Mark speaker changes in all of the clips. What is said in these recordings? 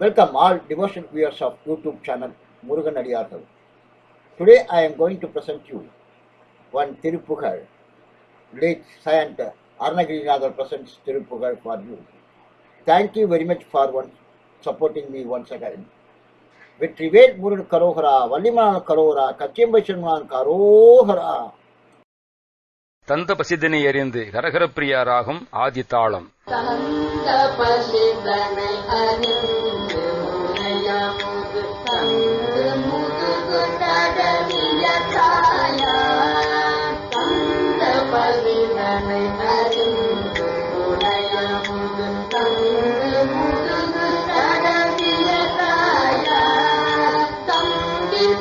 Speaker 1: Welcome all devotional viewers of YouTube channel Murugan Adiyargal. Today I am going to present you one Tirupugal. Late Saint Arnagirinadar presents Tirupugal for you. Thank you very much for one, supporting me once again. Vetrivel Murugan கரோகரா வள்ளிமலான கரோகரா கச்சியம்பைச்சன்மலான் கரோகரா
Speaker 2: தந்த பசிதனை எறிந்து கரகரப்பிரியாராகும் ஆதி தாளம்
Speaker 3: தந்த பசிதனை அறிந்து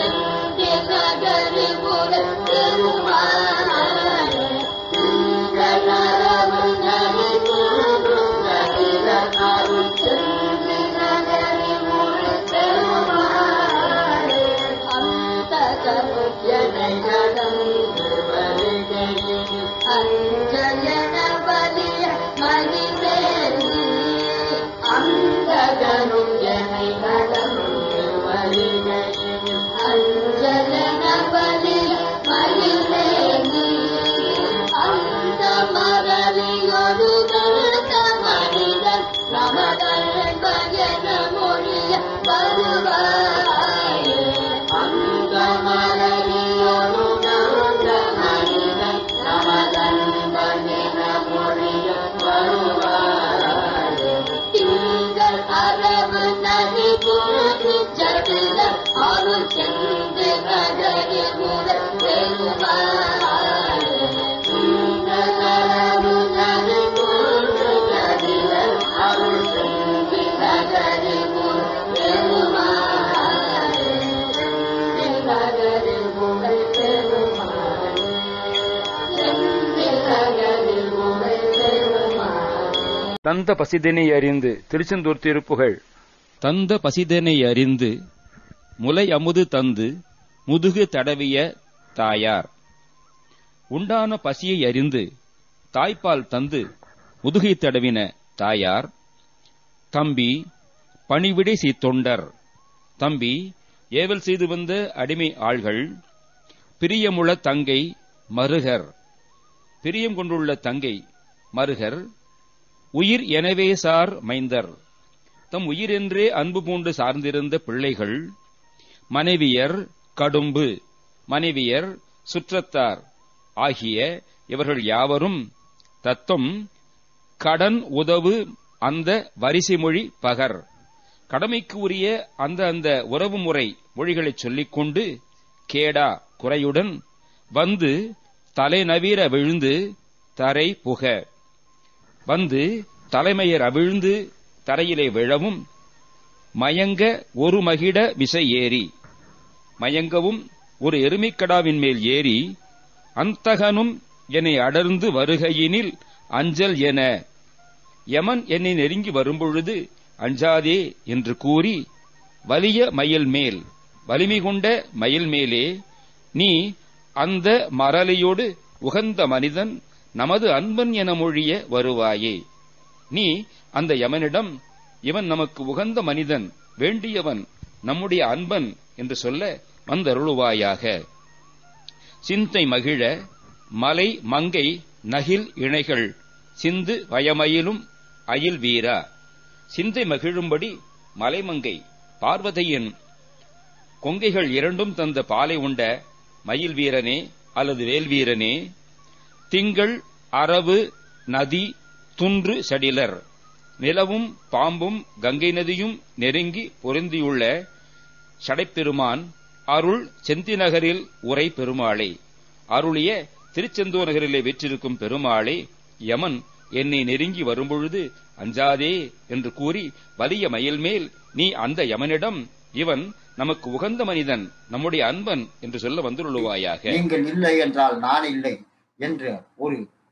Speaker 3: Station. தந்த பசிதினை அறிந்து
Speaker 2: திருச்செந்தூர் திருப்புகழ்.
Speaker 4: தந்த பசிதனை அறிந்து முலை அமுது தந்து முதுகு தடவிய தாயார். உண்டான பசியை அறிந்து தாய்ப்பால் தந்து முதுகை தடவின தாயார். தம்பி பணிவிடை செய்தொண்டர் தம்பி ஏவல் செய்து வந்த அடிமை ஆள்கள். பிரியமுள்ள தங்கை மருகர். பிரியம் கொண்டுள்ள தங்கை மருகர். உயிர் எனவே சார் மைந்தர். தம் உயிரென்றே அன்பு பூண்டு சார்ந்திருந்த பிள்ளைகள் மனைவியர் கடும்பு மனைவியர் சுற்றத்தார் ஆகிய இவர்கள் யாவரும் தத்தம் கடன் உதவு அந்த வரிசை மொழி பகர். கடமைக்கு உரிய அந்த அந்த உறவு முறை மொழிகளை சொல்லிக்கொண்டு கேடா குறையுடன் வந்து தலைநவீர விழுந்து தரை புக. வந்து தலைமையர் அவிழ்ந்து தரையிலே விழவும் மயங்க ஒரு மகிட விசை ஏறி மயங்கவும் ஒரு எருமைக்கடாவின் மேல் ஏறி அந்தகனும் என்னை அடர்ந்து வருகையினில் அஞ்சல் என யமன் என்னை நெருங்கி வரும்பொழுது அஞ்சாதே என்று கூறி வலிய மயில் மேல் வலிமை கொண்ட மயில் மேலே நீ அந்த மரலையோடு உகந்த மனிதன் நமது அன்பன் என மொழிய வருவாயே. நீ அந்த யமனிடம் இவன் நமக்கு உகந்த மனிதன் வேண்டியவன் நம்முடைய அன்பன் என்று சொல்ல வந்தருளுவாயாக. சிந்தை மகிழ மலை மங்கை நகில் இணைகள் சிந்து வயமயிலும் அயில் வீரா. சிந்தை மகிழும்படி மலைமங்கை பார்வதியின் கொங்கைகள் இரண்டும் தந்த பாலை உண்ட மயில் வீரனே அல்லது வேல்வீரனே திங்கள் அரவு நதி துன்று சடிலர். நிலவும் பாம்பும் கங்கை நதியும் நெருங்கி பொருந்தியுள்ள சடைப்பெருமான் அருள் செந்தி நகரில் உரை பெருமாளே. அருளிய திருச்செந்தூர் நகரிலே வெற்றிருக்கும் பெருமாளே யமன் என்னை நெருங்கி வரும்பொழுது அஞ்சாதே என்று கூறி வலிய மயில் மேல் நீ அந்த யமனிடம் இவன் நமக்கு உகந்த மனிதன் நம்முடைய அன்பன் என்று சொல்ல வந்துருளுவாயாக
Speaker 1: நீங்கள் இல்லை என்றால் நான் இல்லை என்று ஒரு